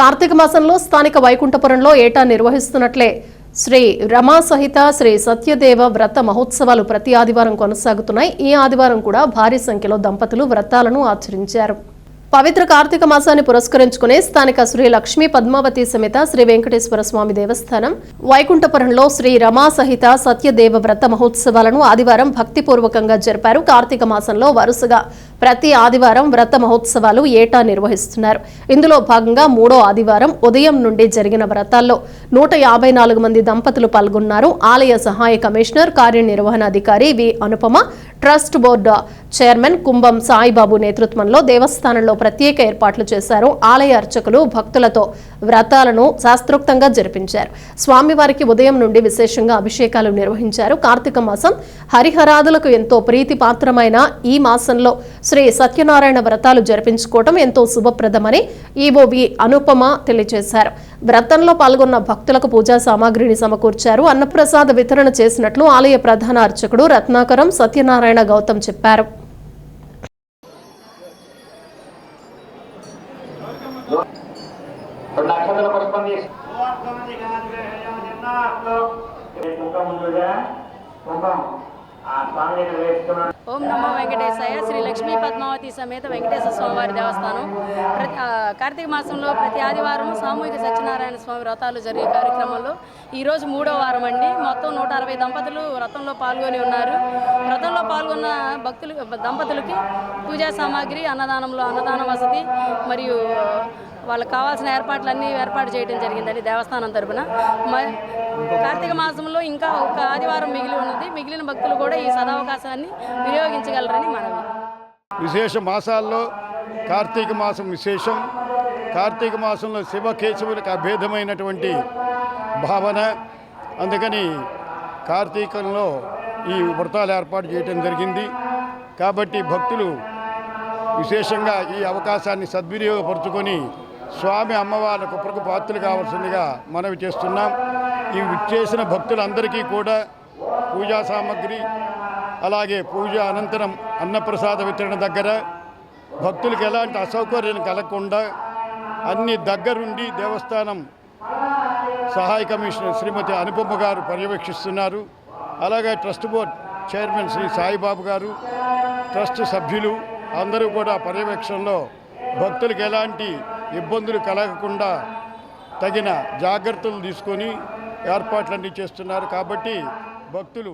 కార్తీక మాసంలో స్థానిక వైకుంఠపురంలో ఏటా నిర్వహిస్తున్నట్లే శ్రీ రమా సహిత శ్రీ సత్యదేవ వ్రత మహోత్సవాలు ప్రతి ఆదివారం కొనసాగుతున్నాయి. ఈ ఆదివారం కూడా భారీ సంఖ్యలో దంపతులు వ్రతాలను ఆచరించారు. పవిత్ర కార్తీక మాసాన్ని పురస్కరించుకుని స్థానిక శ్రీ లక్ష్మీ పద్మావతి సమేత శ్రీ వెంకటేశ్వర స్వామి దేవస్థానం వైకుంఠపురంలో శ్రీ రమా సహిత సత్యదేవ వ్రత మహోత్సవాలను ఆదివారం భక్తిపూర్వకంగా జరిపారు. కార్తీక మాసంలో వరుసగా ప్రతి ఆదివారం వ్రత మహోత్సవాలు ఏటా నిర్వహిస్తున్నారు. ఇందులో భాగంగా మూడో ఆదివారం ఉదయం నుండి జరిగిన వ్రతాల్లో నూట యాభై నాలుగు మంది దంపతులు పాల్గొన్నారు. ఆలయ సహాయ కమిషనర్ కార్యనిర్వహణాధికారి V Anupama trust board chairman Kumbham Saibabu నేతృత్వంలో దేవస్థానంలో ప్రత్యేక ఏర్పాట్లు చేశారు. ఆలయ అర్చకులు భక్తులతో వ్రతాలను శాస్త్రోక్తంగా జరిపించారు. స్వామివారికి ఉదయం నుండి విశేషంగా అభిషేకాలు నిర్వహించారు. కార్తీక మాసం హరిహరాదులకు ఎంతో ప్రీతిపాత్రమైన ఈ మాసంలో శ్రీ సత్యనారాయణ వ్రతాలు జరిపించుకోవటం ఎంతో శుభప్రదమని ఈవోవి అనుపమ తెలియజేశారు. వ్రతంలో పాల్గొన్న భక్తులకు పూజా సామాగ్రిని సమకూర్చారు. అన్నప్రసాద వితరణ చేసినట్లు ఆలయ ప్రధాన అర్చకుడు రత్నాకరం సత్యనారాయణ గౌతమ్ చెప్పారు. రెండు నక్షత్రాల పుష్పం తీసి కుంకం ఓం నమో వెంకటేశాయ. శ్రీ లక్ష్మీ పద్మావతి సమేత వెంకటేశ్వర స్వామివారి దేవస్థానం. ప్రతి కార్తీక మాసంలో ప్రతి ఆదివారం సామూహిక సత్యనారాయణ స్వామి వ్రతాలు జరిగే కార్యక్రమంలో ఈరోజు మూడో వారం అండి. మొత్తం నూట అరవై దంపతులు వ్రతంలో పాల్గొని ఉన్నారు. వ్రతంలో పాల్గొన్న భక్తులు దంపతులకి పూజా సామాగ్రి అన్నదానంలో అన్నదాన వసతి మరియు వాళ్ళకి కావాల్సిన ఏర్పాట్లన్నీ ఏర్పాటు చేయడం జరిగిందండి దేవస్థానం తరపున. కార్తీక మాసంలో ఇంకా ఒక ఆదివారం మిగిలి ఉన్నది. మిగిలిన భక్తులు కూడా ఈ సదావకాశాన్ని వినియోగించగలరని మనవి విశేష మాసాల్లో కార్తీక మాసం విశేషం. కార్తీక మాసంలో శివకేశవులకు అభేదమైనటువంటి భావన. అందుకని కార్తీకంలో ఈ వ్రతాలు ఏర్పాటు చేయడం జరిగింది. కాబట్టి భక్తులు విశేషంగా ఈ అవకాశాన్ని సద్వినియోగపరుచుకొని స్వామి అమ్మవారి కృపకు పాత్రలు కావాల్సిందిగా మనవి చేస్తున్నాం. ఈ చేసిన భక్తులందరికీ కూడా పూజా సామాగ్రి అలాగే పూజ అనంతరం అన్నప్రసాద వితరణ దగ్గర భక్తులకు ఎలాంటి అసౌకర్యం కలగకుండా అన్ని దగ్గరుండి దేవస్థానం సహాయ కమిషనర్ శ్రీమతి అనుపమ గారు పర్యవేక్షిస్తున్నారు. అలాగే trust board chairman Shri Saibabu గారు ట్రస్ట్ సభ్యులు అందరూ కూడా పర్యవేక్షణలో భక్తులకు ఎలాంటి ఇబ్బందులు కలగకుండా తగిన జాగ్రత్తలు తీసుకొని ఏర్పాట్లన్నీ చేస్తున్నారు. కాబట్టి భక్తులు